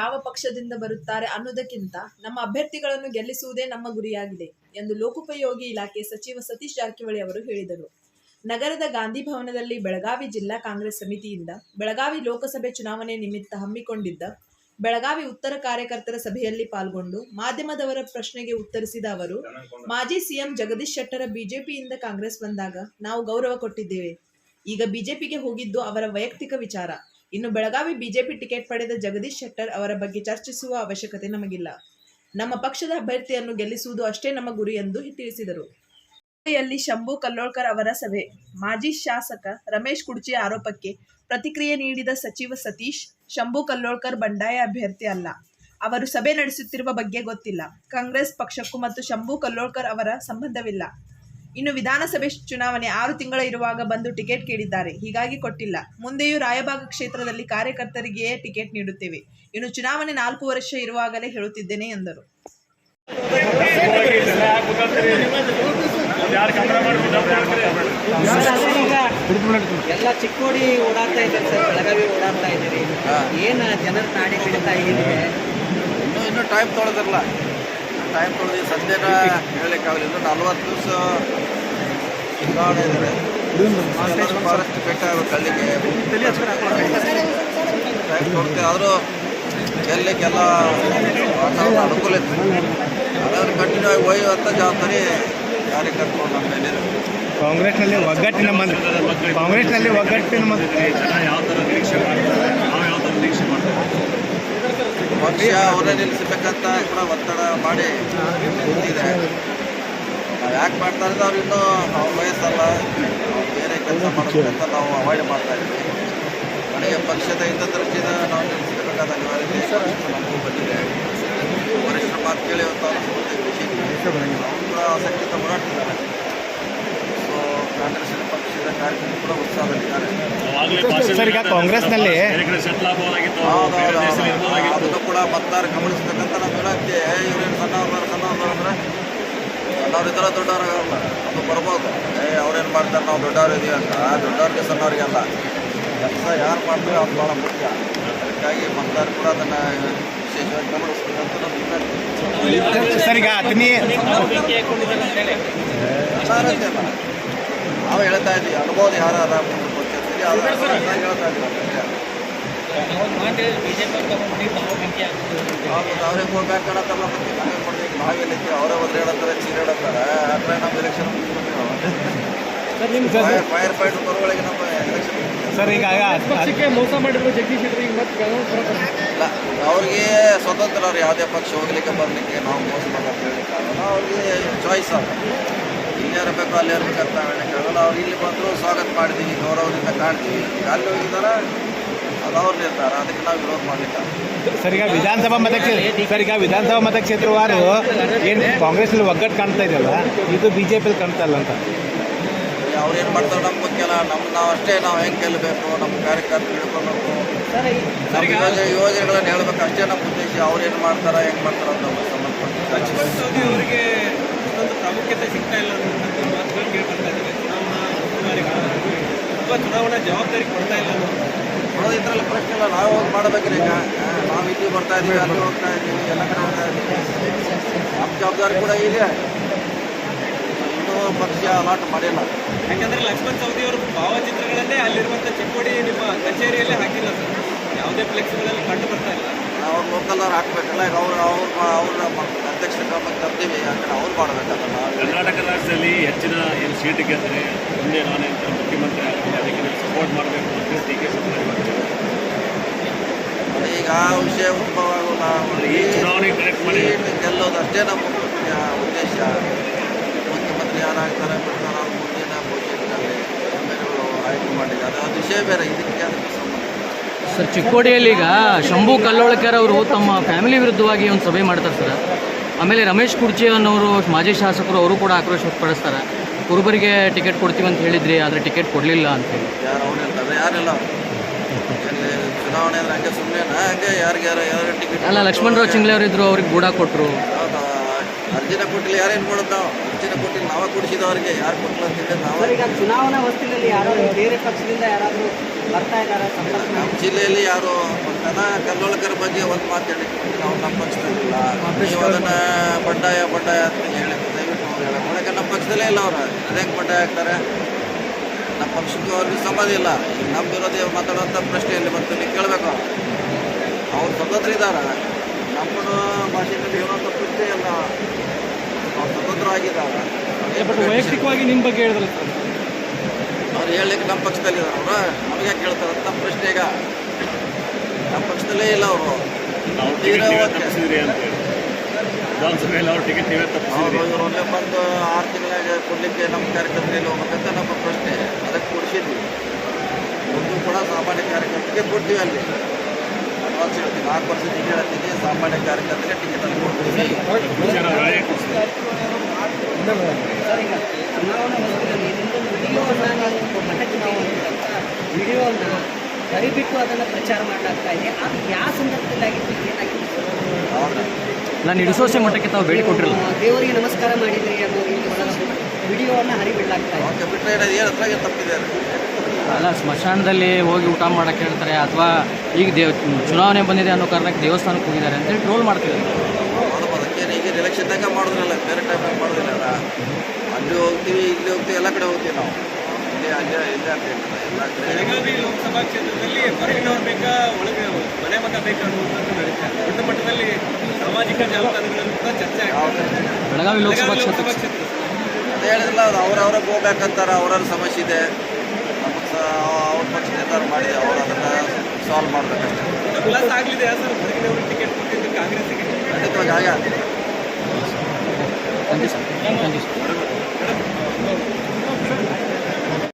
ಯಾವ ಪಕ್ಷದಿಂದ ಬರುತ್ತಾರೆ ಅನ್ನೋದಕ್ಕಿಂತ ನಮ್ಮ ಅಭ್ಯರ್ಥಿಗಳನ್ನು ಗೆಲ್ಲಿಸುವುದೇ ನಮ್ಮ ಗುರಿಯಾಗಿದೆ ಎಂದು ಲೋಕೋಪಯೋಗಿ ಇಲಾಖೆ ಸಚಿವ ಸತೀಶ್ ಜಾರಕಿಹೊಳಿ ಅವರು ಹೇಳಿದರು. ನಗರದ ಗಾಂಧಿ ಭವನದಲ್ಲಿ ಬೆಳಗಾವಿ ಜಿಲ್ಲಾ ಕಾಂಗ್ರೆಸ್ ಸಮಿತಿಯಿಂದ ಬೆಳಗಾವಿ ಲೋಕಸಭೆ ಚುನಾವಣೆ ನಿಮಿತ್ತ ಹಮ್ಮಿಕೊಂಡಿದ್ದ ಬೆಳಗಾವಿ ಉತ್ತರ ಕಾರ್ಯಕರ್ತರ ಸಭೆಯಲ್ಲಿ ಪಾಲ್ಗೊಂಡು ಮಾಧ್ಯಮದವರ ಪ್ರಶ್ನೆಗೆ ಉತ್ತರಿಸಿದ ಅವರು, ಮಾಜಿ ಸಿಎಂ ಜಗದೀಶ್ ಶೆಟ್ಟರ ಬಿಜೆಪಿಯಿಂದ ಕಾಂಗ್ರೆಸ್ ಬಂದಾಗ ನಾವು ಗೌರವ ಕೊಟ್ಟಿದ್ದೇವೆ. ಈಗ ಬಿಜೆಪಿಗೆ ಹೋಗಿದ್ದು ಅವರ ವೈಯಕ್ತಿಕ ವಿಚಾರ. ಇನ್ನು ಬೆಳಗಾವಿ ಬಿಜೆಪಿ ಟಿಕೆಟ್ ಪಡೆದ ಜಗದೀಶ್ ಶೆಟ್ಟರ್ ಅವರ ಬಗ್ಗೆ ಚರ್ಚಿಸುವ ಅವಶ್ಯಕತೆ ನಮಗಿಲ್ಲ. ನಮ್ಮ ಪಕ್ಷದ ಅಭ್ಯರ್ಥಿಯನ್ನು ಗೆಲ್ಲಿಸುವುದು ಅಷ್ಟೇ ನಮ್ಮ ಗುರಿ ಎಂದು ತಿಳಿಸಿದರು. ಸಭೆಯಲ್ಲಿ ಶಂಭು ಕಲ್ಲೋಳ್ಕರ್ ಅವರ ಸಭೆ. ಮಾಜಿ ಶಾಸಕ ರಮೇಶ್ ಕುಡ್ಚಿ ಆರೋಪಕ್ಕೆ ಪ್ರತಿಕ್ರಿಯೆ ನೀಡಿದ ಸಚಿವ ಸತೀಶ್, ಶಂಭು ಕಲ್ಲೋಳ್ಕರ್ ಬಂಡಾಯ ಅಭ್ಯರ್ಥಿ ಅಲ್ಲ. ಅವರು ಸಭೆ ನಡೆಸುತ್ತಿರುವ ಬಗ್ಗೆ ಗೊತ್ತಿಲ್ಲ. ಕಾಂಗ್ರೆಸ್ ಪಕ್ಷಕ್ಕೂ ಮತ್ತು ಶಂಭು ಕಲ್ಲೋಳ್ಕರ್ ಅವರ ಸಂಬಂಧವಿಲ್ಲ. ಇನ್ನು ವಿಧಾನಸಭೆ ಚುನಾವಣೆ ಆರು ತಿಂಗಳ ಇರುವಾಗ ಬಂದು ಟಿಕೆಟ್ ಕೇಳಿದ್ದಾರೆ. ಹೀಗಾಗಿ ಕೊಟ್ಟಿಲ್ಲ. ಮುಂದೆಯೂ ರಾಯಬಾಗ ಕ್ಷೇತ್ರದಲ್ಲಿ ಕಾರ್ಯಕರ್ತರಿಗೆಯೇ ಟಿಕೆಟ್ ನೀಡುತ್ತೇವೆ. ಇನ್ನು ಚುನಾವಣೆ ನಾಲ್ಕು ವರ್ಷ ಇರುವಾಗಲೇ ಹೇಳುತ್ತಿದ್ದೇನೆ ಎಂದರು. ಎಲ್ಲ ಚಿಕ್ಕೋಡಿ ಓಡಾಡ್ತಾ ಇದ್ದಾರೆ ಸರ್. ಬೆಳಗಾವಿ ಓಡಾಡ್ತಾ ಇದ್ದೀರಿ. ಏನು ಜನರ ನಾಡಿ ಬಿಡ್ತಾ ಇದ್ದೀರಿ ಇನ್ನೂ ಇನ್ನೂ ಟೈಮ್ ತೊಳೆದಿರಲ್ಲ. ಟೈಮ್ ತೊಳೆದು ಸದ್ಯನ ಹೇಳಲಿಕ್ಕಾಗಲ್ಲ ಇನ್ನೂ ನಲ್ವತ್ತು ದಿವಸ ಇದ್ದಾರೆ ಫಾರೆಸ್ಟ್ ಬೇಕಾಗಬೇಕು ಅಲ್ಲಿಗೆ. ಟೈಮ್ ಕೊಡ್ತೀವಿ. ಆದರೂ ಗೆಲ್ಲಕ್ಕೆಲ್ಲ ವಾತಾವರಣ ಅನುಕೂಲ ಇತ್ತು. ಅದಾದ್ರೆ ಕಂಟಿನ್ಯೂ ಆಗಿ ಒಯ್ಯುವಂಥ ಜವಾಬ್ದಾರಿ ಕಾರ್ಯಕರ್ತರು ನಮ್ಮ ಮೇಲೆ ಕಾಂಗ್ರೆಸ್ನಲ್ಲಿ ಒಗ್ಗಟ್ಟಿನ ಮಂದಿ ಕಾಂಗ್ರೆಸ್ನಲ್ಲಿ ಒಗ್ಗಟ್ಟಿನ ಮಂದಿ ಪಕ್ಷ ಅವರೇ ನಿಲ್ಲಿಸಬೇಕಂತ ಕೂಡ ಒತ್ತಡ ಮಾಡಿ ಇದೆ ನಾವು ಯಾಕೆ ಮಾಡ್ತಾ ಇದ್ದೀವಿ ಅವ್ರು ಇನ್ನೂ ಅವ್ರ ವಯಸ್ಸಲ್ಲ ಬೇರೆ ಕೆಲಸ ಮಾಡಬೇಕಂತ ನಾವು ಅವಾಯ್ಡ್ ಮಾಡ್ತಾ ಇದ್ದೀವಿ ನನಗೆ ಪಕ್ಷದ ಹಿತದೃಷ್ಟಿಯಿಂದ ನಾವು ನಿಲ್ಲಿಸಬೇಕಾದ ಅನಿವಾರ್ಯತೆ ನಮಗೂ ಬಂದಿದೆ. ವರಿಷ್ಠರ ಮಾತು ಕೇಳಿ ಅವತ್ತು ಅವ್ರು ಖುಷಿ ಅವ್ರು ಕೂಡ ಆಸಕ್ತಿಯಿಂದ ಹೋರಾಡ್ತಿದ್ದಾರೆ. ಕಾಂಗ್ರೆಸ್ ಪಕ್ಷದ ಕಾರ್ಯಕರ್ತರು ಕೂಡ ಉತ್ಸಾಹದಲ್ಲಿದ್ದಾರೆ. ಸರ್ ಈಗ ಕಾಂಗ್ರೆಸ್ನಲ್ಲಿ ನಲ್ಲಿ ಅದನ್ನು ಕೂಡ ಮತದಾರ ಗಮನಿಸ್ಬೇಕಂತ ನಮ್ಮ ವಿನಂತಿ ಇವ್ರೇನು ಸಣ್ಣವ್ರು ಸಣ್ಣವ್ರು ಅಂದ್ರೆ ಸಣ್ಣವ್ರು ಇದ್ರೆ ದೊಡ್ಡವ್ರಾಗಲ್ಲ ಅದು ಬರ್ಬೋದು. ಏ ಅವ್ರೇನು ಮಾಡ್ತಾರೆ ನಾವು ದೊಡ್ಡವ್ರು ಇದೀವಿ ಅಂತ ದೊಡ್ಡವ್ರಿಗೆ ಸಣ್ಣವ್ರಿಗೆ ಅಲ್ಲ. ಕೆಲಸ ಯಾರು ಮಾಡ್ತಾರೆ ಅವ್ರು ಭಾಳ ಮುಖ್ಯ. ಅದಕ್ಕಾಗಿ ಮತದಾರ ಕೂಡ ಅದನ್ನು ವಿಶೇಷವಾಗಿ ಗಮನಿಸ್ಬೇಕಂತ ನಮ್ಮ ವಿನಂತಿ ಸರ್ ಈಗ ಅಲ್ಲ. ನಾವು ಹೇಳ್ತಾ ಇದ್ದೀವಿ ಅನುಭವ ಯಾರು ಗೊತ್ತಿರ್ತೀವಿ ಅದು ಹೇಳ್ತಾ ಇದ್ದೀವಿ ಅವ್ರಿಗೆ ಹೋಗ್ಬೇಕು ಹೇಳತ್ತಲ್ಲ ಮತ್ತೆ ನಾವೇ ಕೊಡ್ಬೇಕು. ನಾವೆಲ್ಲ ಅವರೇ ಹೋದ್ರೆ ಹೇಳತ್ತಾರೆ ಚೀರ ಹೇಳತ್ತಾರೆ. ಆದರೆ ನಮ್ಮ ಎಲೆಕ್ಷನ್ ಫೈರ್ ಫೈರ್ ಫೈಟ್ ಬರುವೊಳಗೆ ನಮ್ಮ ಎಲೆಕ್ಷನ್ ಸರ್ ಈಗ ಪಕ್ಷಕ್ಕೆ ಮೋಸ ಮಾಡಿದ್ರು ಜಗದೀಶ್ ಶೆಟ್ಟರ್ ಈಗ ಮತ್ತೆ ಇಲ್ಲ ಅವ್ರಿಗೆ ಸ್ವತಂತ್ರ ಅವ್ರು ಯಾವುದೇ ಪಕ್ಷ ಹೋಗ್ಲಿಕ್ಕೆ ಬರಲಿಕ್ಕೆ ನಾವು ಮೋಸ ಮಾಡೋದು ಹೇಳಿಕ್ಕಾಗಲ್ಲ ಅವ್ರಿಗೆ ಚಾಯ್ಸ್ ಅದ ಇಲ್ಲಿ ಇರಬೇಕು ಅಲ್ಲಿ ಇರ್ಬೇಕಂತ ಹೇಳಕ್ಕಾಗಲ್ಲ ಅವ್ರು ಇಲ್ಲಿ ಬಂದರು ಸ್ವಾಗತ ಮಾಡಿದ್ದೀವಿ ಗೌರವದಿಂದ ಕಾಣ್ತೀವಿ. ಈಗ ಅಲ್ಲಿ ಹೋಗಿದ್ದಾರೆ ಅದು ಅವ್ರು ನಿರ್ತಾರ ಅದಕ್ಕೆ ನಾವು ವಿರೋಧ ಮಾಡಲಿಲ್ಲ ಸರ್ ಈಗ ವಿಧಾನಸಭಾ ಮತಕ್ಷೇತ್ರ ಸರ್ ಈಗ ವಿಧಾನಸಭಾ ಮತಕ್ಷೇತ್ರವಾರು ಏನು ಕಾಂಗ್ರೆಸ್ನಲ್ಲಿ ಒಗ್ಗಟ್ಟು ಕಾಣ್ತಾ ಇದೆಯಲ್ಲ ಇದು ಬಿ ಜೆ ಪಿಲಿ ಕಾಣ್ತಾ ಇಲ್ಲ ಅಂತ. ಅವ್ರು ಏನು ಮಾಡ್ತಾರೆ ನಮ್ಮ ಮುಖ್ಯಲ್ಲ ನಮ್ಮ ನಾವು ಅಷ್ಟೇ ನಾವು ಹೆಂಗೆ ಗೆಲ್ಲಬೇಕು ನಮ್ಮ ಕಾರ್ಯಕರ್ತರು ಹೇಳ್ಕೊಬೇಕು ಸರ್ ಈ- ನಮ್ಮ ಯೋಜನೆ ಯೋಜನೆಗಳನ್ನ ಹೇಳ್ಬೇಕು ಅಷ್ಟೇ ನಮ್ಮ ಉದ್ದೇಶ ಅವ್ರು ಏನು ಮಾಡ್ತಾರೆ ಹೆಂಗೆ ಮಾಡ್ತಾರೆ ಅಂತ ಸಂಬಂಧಪಟ್ಟು ಪ್ರಾಮುಖ್ಯತೆ ಸಿಗ್ತಾ ಇಲ್ಲ ಅನ್ನೋದು ಮಾತುಗಳು ಕೇಳ್ಬರ್ತಾ ಇದ್ದಾರೆ ಚುನಾವಣಾ ಅಧಿಕಾರಿಗಳು ಅಥವಾ ಚುನಾವಣಾ ಜವಾಬ್ದಾರಿ ಕೊಡ್ತಾ ಇಲ್ಲ ಅನ್ನೋದು. ಪ್ರಶ್ನೆ ಇಲ್ಲ. ನಾವು ಹೋಗಿ ಮಾಡಬೇಕ್ರಿ ಈಗ. ನಾವು ಇಲ್ಲಿ ಬರ್ತಾ ಇದ್ದೀವಿ ಅಲ್ಲಿ ಹೋಗ್ತಾ ಇದ್ದೀವಿ ಎಲ್ಲ ಕಡೆ ಹೋಗ್ತಾ ಇದ್ದೀವಿ ನಮ್ಮ ಜವಾಬ್ದಾರಿ ಕೂಡ ಇದೆ. ಇನ್ನೂ ಪಕ್ಷ ಅಲಾಟ್ ಮಾಡಿಲ್ಲ. ಯಾಕಂದ್ರೆ ಲಕ್ಷ್ಮಣ್ ಸವದಿ ಅವರು ಭಾವಚಿತ್ರಗಳನ್ನೇ ಅಲ್ಲಿರುವಂಥ ಚಿಕ್ಕೋಡಿ ನಿಮ್ಮ ಕಚೇರಿಯಲ್ಲೇ ಹಾಕಿಲ್ಲ ಸರ್. ಯಾವುದೇ ಫ್ಲೆಕ್ಸ್ಗಳಲ್ಲಿ ಕಂಡು ಬರ್ತಾ ಇಲ್ಲ. ಅವ್ರು ಲೋಕಲ್ದವ್ರು ಹಾಕ್ಬೇಕಲ್ಲ ಈಗ ಅವ್ರು ಅವ್ರ ಅವ್ರ ಅಧ್ಯಕ್ಷ ಕ್ರಮಕ್ಕೆ ತರ್ತೀವಿ ಯಾಕಂದ್ರೆ ಅವ್ರು ಮಾಡಬೇಕಾಗಲ್ಲ ಕರ್ನಾಟಕ ರಾಜ್ಯದಲ್ಲಿ ಹೆಚ್ಚಿನ ಏನು ಸೀಟ್ ಗೆದ್ದರೆ ಮುಂದೆ ನಾನೇ ಮುಖ್ಯಮಂತ್ರಿ ಆಗ್ತೀನಿ ಅದಕ್ಕೆ ನೀವು ಸಪೋರ್ಟ್ ಮಾಡಬೇಕು ಅಂತ ಡಿ ಕೆ ಶಿವಕುಮಾರ್ ಈಗ ಆ ವಿಷಯ ಉದ್ಭವ ಆಗೋಲ್ಲ ಈ ಚುನಾವಣೆ ಕನೆಕ್ಟ್ ಮಾಡಿ ಗೆಲ್ಲೋದಷ್ಟೇ ಗೆಲ್ಲೋದು ಅಷ್ಟೇ ನಮ್ಮ ಮುಖ್ಯ ಉದ್ದೇಶ. ಮುಖ್ಯಮಂತ್ರಿ ಯಾರಾಗ್ತಾರೆ ಬಿಡ್ತಾರೆ ಅವ್ರ ಮುಂದಿನ ಭವಿಷ್ಯದಲ್ಲಿ ಎಂ ಎಲ್ ಆಯ್ಕೆ ಮಾಡಿದ್ದಾರೆ. ಅದು ವಿಷಯ ಬೇರೆ ಇದಕ್ಕೆ ಅದಕ್ಕೆ ಸಂಬಂಧ ಸರ್ ಚಿಕ್ಕೋಡಿಯಲ್ಲಿ ಈಗ ಶಂಭು ಕಲ್ಲೋಳಕರ್ ಅವರು ತಮ್ಮ ಫ್ಯಾಮಿಲಿ ವಿರುದ್ಧವಾಗಿ ಒಂದು ಸಭೆ ಮಾಡ್ತಾರೆ ಸರ್. ಆಮೇಲೆ ರಮೇಶ್ ಕುರ್ಚಿ ಅನ್ನೋರು ಮಾಜಿ ಶಾಸಕರು ಅವರು ಕೂಡ ಆಕ್ರೋಶ ವ್ಯಕ್ತಪಡಿಸ್ತಾರೆ. ಕುರುಬರಿಗೆ ಟಿಕೆಟ್ ಕೊಡ್ತೀವಿ ಅಂತ ಹೇಳಿದ್ರಿ ಆದರೆ ಟಿಕೆಟ್ ಕೊಡಲಿಲ್ಲ ಅಂತ ಹೇಳಿ. ಯಾರು ಹೇಳ್ತಾರೆ ಯಾರಿಲ್ಲ? ಅಲ್ಲ ಚುನಾವಣೆ ಅಂದ್ರೆ ಹಂಗೆ ಸುಮ್ಮನೆ ಹಂಗೆ ಯಾರಿಗೆ ಯಾರು ಯಾರು ಟಿಕೆಟ್ ಅಲ್ಲ ಲಕ್ಷ್ಮಣರಾವ್ ಚಿಂಗ್ಲೆ ಅವರು ಇದ್ರು ಅವ್ರಿಗೆ ಗೂಡ ಕೊಟ್ಟರು ಅರ್ಜಿನ ಕೊಟ್ಟಿಲ್ಲ ಯಾರೇನು ಕೊಡುತ್ತ? ನಾವು ಅರ್ಜಿನ ಕೊಟ್ಟಿಲ್ಲ ನಾವೇ ಕೊಡಿಸಿದವರಿಗೆ ಯಾರು ಕೊಟ್ಟಿಲ್ಲ ಅಂತ ಹೇಳಿದ್ರೆ ನಾವು ಚುನಾವಣಾ ಹೊಸ್ತಿಲಲ್ಲಿ ಯಾರೋ ಬೇರೆ ಪಕ್ಷದಿಂದ ಯಾರಾದರೂ ಬರ್ತಾ ಇದ್ದಾರೆ ನಮ್ಮ ಜಿಲ್ಲೆಯಲ್ಲಿ ಯಾರು ಕನ ಕಲ್ಲೋಳಕರ ಬಗ್ಗೆ ಒಂದು ಮಾತು ಮಾತಾಡಿ ನಾವು ನಮ್ಮ ಪಕ್ಷದಲ್ಲಿಲ್ಲ ನೀವು ಅದನ್ನು ಬಂಡಾಯ ಬಂಡಾಯ ಅಂತ ಹೇಳಿದ್ರು ದಯವಿಟ್ಟು ಅವ್ರು ಹೇಳಕ್ ಒಳಗೆ ನಮ್ಮ ಪಕ್ಷದಲ್ಲೇ ಇಲ್ಲ ಅವರು. ಅದೇ ಬಂಡಾಯ ಆಗ್ತಾರೆ? ನಮ್ಮ ಪಕ್ಷಕ್ಕೂ ಅವ್ರಿಗೆ ಸಂಬಂಧ ಇಲ್ಲ. ಈಗ ನಮ್ಮ ವಿರೋಧಿ ಮಾತಾಡುವಂಥ ಪ್ರಶ್ನೆ ಇಲ್ಲಿ ಬಂತು ನೀವು ಕೇಳಬೇಕು. ಅವ್ರು ಸ್ವತಂತ್ರ ಇದ್ದಾರೆ. ನಮ್ಮ ಭಾಷೆಯಲ್ಲಿ ಹೇಳುವಂಥ ಪ್ರಶ್ನೆ ಇಲ್ಲ ಅವ್ರು ಸ್ವತಂತ್ರ ಆಗಿದ್ದಾರೆ. ವೈಯಕ್ತಿಕವಾಗಿ ನಿಮ್ಮ ಬಗ್ಗೆ ಹೇಳಿದ್ರೆ ಸರ್. ಹೇಳಲಿಕ್ಕೆ ನಮ್ಮ ಪಕ್ಷದಲ್ಲಿ ಇದ್ದಾರೆ ಅವರು. ನಮಗೆ ಕೇಳ್ತಾರೆ ನಮ್ಮ ಪ್ರಶ್ನೆ ಈಗ ನಮ್ಮ ಪಕ್ಷದಲ್ಲೇ ಇಲ್ಲ ಅವರು. ಒಳ್ಳೆ ಬಂದು ಆರು ತಿಂಗಳಾಗ ಕೊಡಲಿಕ್ಕೆ ನಮ್ಮ ಕಾರ್ಯಕರ್ತರಲ್ಲಿ ಹೋಗ್ಬೇಕಂತ ನಮ್ಮ ಪ್ರಶ್ನೆ. ಅದಕ್ಕೆ ಕೊಡಿಸಿದ್ವಿ. ಒಂದು ಕೂಡ ಸಾಮಾನ್ಯ ಕಾರ್ಯಕರ್ತರಿಗೆ ಕೊಡ್ತೀವಿ ಅಲ್ಲಿ. ಅಡ್ವಾನ್ಸ್ ಹೇಳ್ತೀನಿ. ನಾಲ್ಕು ವರ್ಷ ಟಿಕೆಟ್ ಹೇಳ್ತೀನಿ ಸಾಮಾನ್ಯ ಕಾರ್ಯಕರ್ತರಿಗೆ ಟಿಕೆಟ್ ಅಲ್ಲಿ ಕೊಡ್ತೀವಿ ವಿಚಾರ ಒಳ್ಳೆಯ ಕೊಡ್ಸಿದ್ರು. ಸರ್ ಈಗ ಚುನಾವಣಾ ಹೊಸದಲ್ಲಿ ನಿಮ್ಮೊಂದು ವಿಡಿಯೋವನ್ನು ನೀವು ಮಠಕ್ಕೆ ವಿಡಿಯೋವನ್ನು ದಯವಿಟ್ಟು ಅದನ್ನು ಪ್ರಚಾರ ಮಾಡಲಾಗ್ತಾ ಇದೆ. ಅದು ಯಾವ ಸಂದರ್ಭದಲ್ಲಿ ಆಗಿತ್ತು ಏನಾಗಿತ್ತು? ನಾನು ಹಿಡಿಸೋಸೆ ಮಟ್ಟಕ್ಕೆ ತಾವು ಬೇಡಿ ಕೊಟ್ಟಿರಲ್ಲ. ದೇವರಿಗೆ ನಮಸ್ಕಾರ ಮಾಡಿದ್ರಿ ಅನ್ನೋ ವಿಡಿಯೋವನ್ನು ಹರಿಬಿಡಲಾಗ್ತಾ ಇದೆ. ಅಲ್ಲ ಸ್ಮಶಾನದಲ್ಲಿ ಹೋಗಿ ಊಟ ಮಾಡೋಕ್ಕೆ ಹೇಳ್ತಾರೆ ಅಥವಾ ಈಗ ದೇವ್ ಚುನಾವಣೆ ಬಂದಿದೆ ಅನ್ನೋ ಕಾರಣಕ್ಕೆ ದೇವಸ್ಥಾನಕ್ಕೆ ಹೋಗಿದ್ದಾರೆ ಅಂತೇಳಿ ಟ್ರೋಲ್ ಮಾಡ್ತಿದ್ದಾರೆ. ಈಗ ಎಲೆಕ್ಷನ್ದಾಗ ಮಾಡಿದ್ರಲ್ಲ ಬೇರೆ ಟೈಮಾಗ ಮಾಡೋದಿಲ್ಲ ಅಲ್ಲಿ ಹೋಗ್ತೀವಿ ಇಲ್ಲಿ ಹೋಗ್ತೀವಿ ಎಲ್ಲ ಕಡೆ ಹೋಗ್ತೀವಿ ನಾವು. ಇಲ್ಲಿ ಅಲ್ಲಿ ಇಲ್ಲೇ ಅಂತ ಹೇಳ್ತಾರೆ. ಎಲ್ಲ ಕಡೆ ಬೆಳಗಾವಿ ಲೋಕಸಭಾ ಕ್ಷೇತ್ರದಲ್ಲಿ ಹೊರಗಿನವ್ರು ಬೇಕಾ ಒಳಗೆ ಮನೆ ಮತ ಬೇಕಾ ಅನ್ನುವಂಥದ್ದು ನಡೀತಾ ಇದೆ. ದೊಡ್ಡ ಮಟ್ಟದಲ್ಲಿ ಸಾಮಾಜಿಕ ಜಾಲತಾಣಗಳಲ್ಲಿ ಕೂಡ ಚರ್ಚೆ ಆಗ್ತಾ ಇದೆ. ಬೆಳಗಾವಿ ಲೋಕಸಭಾ ಕ್ಷೇತ್ರ. ಅದೇ ಹೇಳಿದ್ರಲ್ಲ ಅದು ಅವ್ರವ್ರಿಗೆ ಹೋಗ್ಬೇಕಂತಾರೆ ಅವ್ರವ್ರ ಸಮಸ್ಯೆ ಇದೆ. ನಮಗೆ ಸ ಅವ್ರ ಪಕ್ಷ ನಿರ್ಧಾರ ಮಾಡಿ ಅವ್ರು ಅದನ್ನು ಸಾಲ್ವ್ ಮಾಡ್ಬೇಕಷ್ಟೇ. ಇದು ಆಗಲಿದೆ ಸರ್ ಹೊರಗಿನವರು ಟಿಕೆಟ್ ಕೊಟ್ಟಿದ್ದು ಕಾಂಗ್ರೆಸ್ಸಿಗೆ. ಖಂಡಿತವಾಗಿ ಆಗ thank you sir thank you sir